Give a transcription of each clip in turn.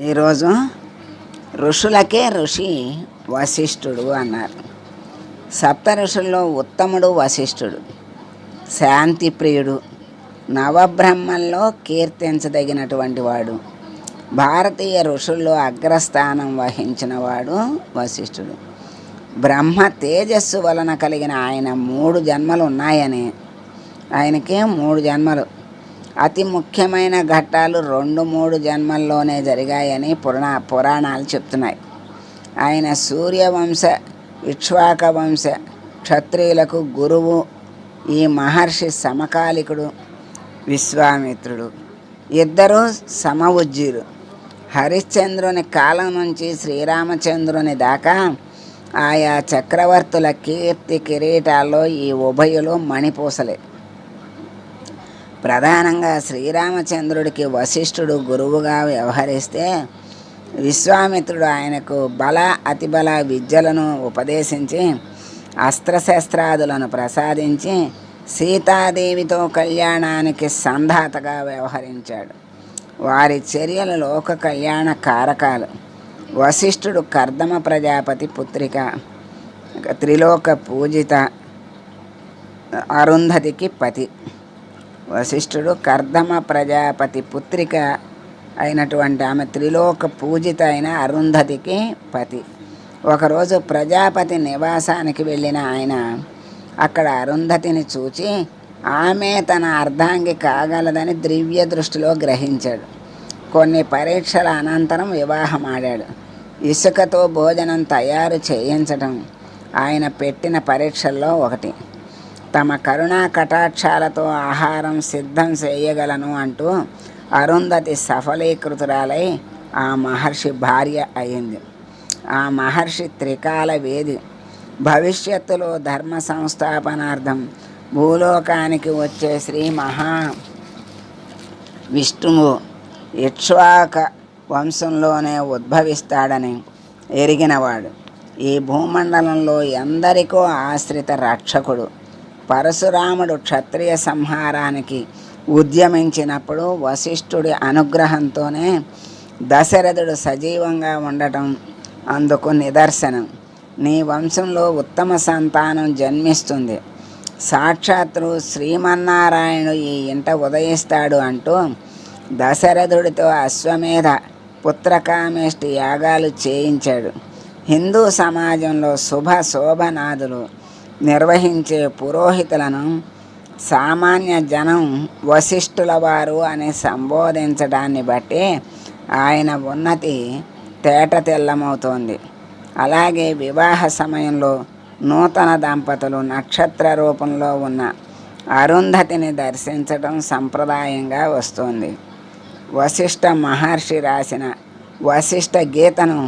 ఈరోజు ఋషులకే ఋషి వశిష్ఠుడు అన్నారు. సప్త ఋషుల్లో ఉత్తముడు వశిష్ఠుడు శాంతి ప్రియుడు నవబ్రహ్మల్లో కీర్తించదగినటువంటి వాడు భారతీయ ఋషుల్లో అగ్రస్థానం వహించిన వాడు వశిష్ఠుడు. బ్రహ్మ తేజస్సు వలన కలిగిన ఆయన మూడు జన్మలు ఉన్నాయని ఆయనకి మూడు జన్మలు. అతి ముఖ్యమైన ఘట్టాలు రెండు మూడు జన్మల్లోనే జరిగాయని పురాణ పురాణాలు చెప్తున్నాయి. ఆయన సూర్యవంశ ఇక్ష్వాక వంశ క్షత్రియులకు గురువు ఈ మహర్షి సమకాలికుడు విశ్వామిత్రుడు. ఇద్దరూ సమవుజ్జీలు హరిశ్చంద్రుని కాలం నుంచి శ్రీరామచంద్రుని దాకా ఆయా చక్రవర్తుల కీర్తి కిరీటాల్లో ఈ ఉభయులు మణిపూసలే. ప్రధానంగా శ్రీరామచంద్రుడికి వశిష్ఠుడు గురువుగా వ్యవహరిస్తే విశ్వామిత్రుడు ఆయనకు బల అతిబల విద్యలను ఉపదేశించి అస్త్రశస్త్రాదులను ప్రసాదించి సీతాదేవితో కళ్యాణానికి సంధాతగా వ్యవహరించాడు. వారి చర్యలు లోక కళ్యాణ కారకాలు. వశిష్ఠుడు కర్దమ ప్రజాపతి పుత్రిక త్రిలోక పూజిత అరుంధతికి పతి. వశిష్ఠుడు కర్దమ ప్రజాపతి పుత్రిక అయినటువంటి ఆమె త్రిలోక పూజిత అయిన అరుంధతికి పతి. ఒకరోజు ప్రజాపతి నివాసానికి వెళ్ళిన ఆయన అక్కడ అరుంధతిని చూచి ఆమె తన అర్ధాంగి కాగలదని ద్రివ్య దృష్టిలో గ్రహించాడు. కొన్ని పరీక్షల అనంతరం వివాహం ఆడాడు ఇసుకతో భోజనం తయారు చేయించడం ఆయన పెట్టిన పరీక్షల్లో ఒకటి. తమ కరుణా కటాక్షాలతో ఆహారం సిద్ధం చేయగలను అంటూ అరుంధతి సఫలీకృతురాలై ఆ మహర్షి భార్య అయింది. ఆ మహర్షి త్రికాల వేది. భవిష్యత్తులో ధర్మ సంస్థాపనార్థం భూలోకానికి వచ్చే శ్రీ మహా విష్ణువు ఇక్ష్వాక వంశంలోనే ఉద్భవిస్తాడని ఎరిగినవాడు. ఈ భూమండలంలో ఎందరికో ఆశ్రిత రక్షకుడు. పరశురాముడు క్షత్రియ సంహారానికి ఉద్యమించినప్పుడు వశిష్ఠుడి అనుగ్రహంతోనే దశరథుడు సజీవంగా ఉండటం అందుకు నిదర్శనం. నీ వంశంలో ఉత్తమ సంతానం జన్మిస్తుంది. సాక్షాత్తు శ్రీమన్నారాయణుడు ఈ ఇంట ఉదయిస్తాడు అంటూ దశరథుడితో అశ్వమేధ పుత్రకామేష్టి యాగాలు చేయించాడు. హిందూ సమాజంలో శుభ శోభనాదులు నిర్వహించే పురోహితులను సామాన్య జనం వశిష్ఠుల వారు అని సంబోధించడాన్ని బట్టి ఆయన ఉన్నతి తేట తెల్లమవుతోంది. అలాగే వివాహ సమయంలో నూతన దంపతులు నక్షత్ర రూపంలో ఉన్న అరుంధతిని దర్శించడం సంప్రదాయంగా వస్తుంది. వశిష్ఠ మహర్షి రాసిన వశిష్ఠ గీతను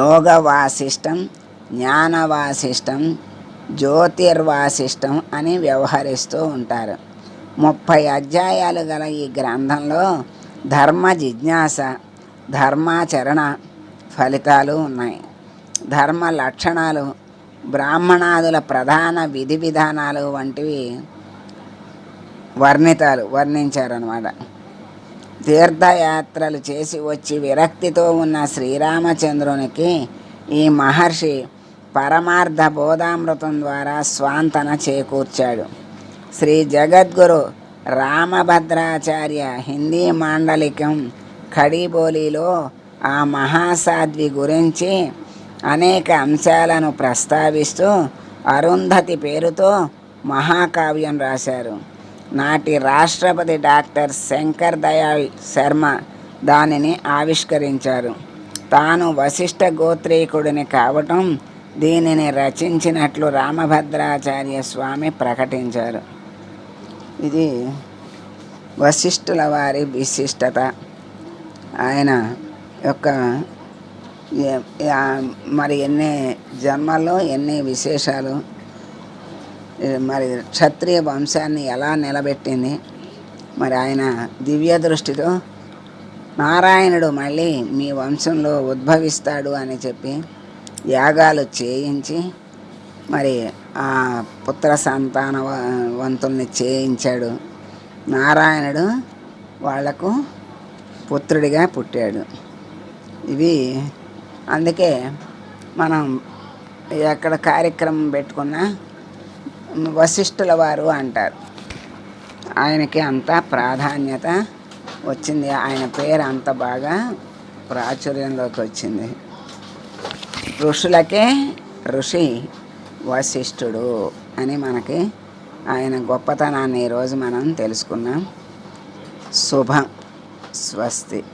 యోగ వాసిష్టం జ్ఞానవాసిష్టం జ్యోతిర్వాసిష్టం అని వ్యవహరిస్తూ ఉంటారు. ముప్పై అధ్యాయాలు గల ఈ గ్రంథంలో ధర్మ జిజ్ఞాస ధర్మాచరణ ఫలితాలు ఉన్నాయి. ధర్మ లక్షణాలు బ్రాహ్మణాదుల ప్రధాన విధి విధానాలు వంటివి వర్ణితాలు వర్ణించారనమాట తీర్థయాత్రలు చేసి వచ్చి విరక్తితో ఉన్న శ్రీరామచంద్రునికి ఈ మహర్షి పరమార్థ బోధామృతం ద్వారా స్వాంతన చేకూర్చాడు. శ్రీ జగద్గురు రామభద్రాచార్య హిందీ మాండలికం ఖడీబోలీలో ఆ మహాసాధ్వి గురించి అనేక అంశాలను ప్రస్తావిస్తూ అరుంధతి పేరుతో మహాకావ్యం రాశారు. నాటి రాష్ట్రపతి డాక్టర్ శంకర్ దయాళ్ శర్మ దానిని ఆవిష్కరించారు. తాను వశిష్ఠ గోత్రీకుడిని కావటం దీనిని రచించినట్లు రామభద్రాచార్య స్వామి ప్రకటించారు. ఇది వశిష్ఠుల వారి విశిష్టత. ఆయన యొక్క మరి ఎన్ని జన్మల్లో ఎన్ని విశేషాలు మరి క్షత్రియ వంశాన్ని ఎలా నిలబెట్టింది మరి ఆయన దివ్య దృష్టితో నారాయణుడు మళ్ళీ మీ వంశంలో ఉద్భవిస్తాడు అని చెప్పి యాగాలు చేయించి మరి ఆ పుత్ర సంతాన వంతుల్ని చేయించాడు. నారాయణుడు వాళ్ళకు పుత్రుడిగా పుట్టాడు. ఇవి అందుకే మనం ఎక్కడ కార్యక్రమం పెట్టుకున్నా వశిష్ఠుల వారు అంటారు. ఆయనకి అంత ప్రాధాన్యత వచ్చింది. ఆయన పేరు అంత బాగా ప్రాచుర్యంలోకి వచ్చింది. ఋషులకే ఋషి వశిష్ఠుడు అని మనకి ఆయన గొప్పతనాన్ని ఈరోజు మనం తెలుసుకున్నాం. శుభం. స్వస్తి.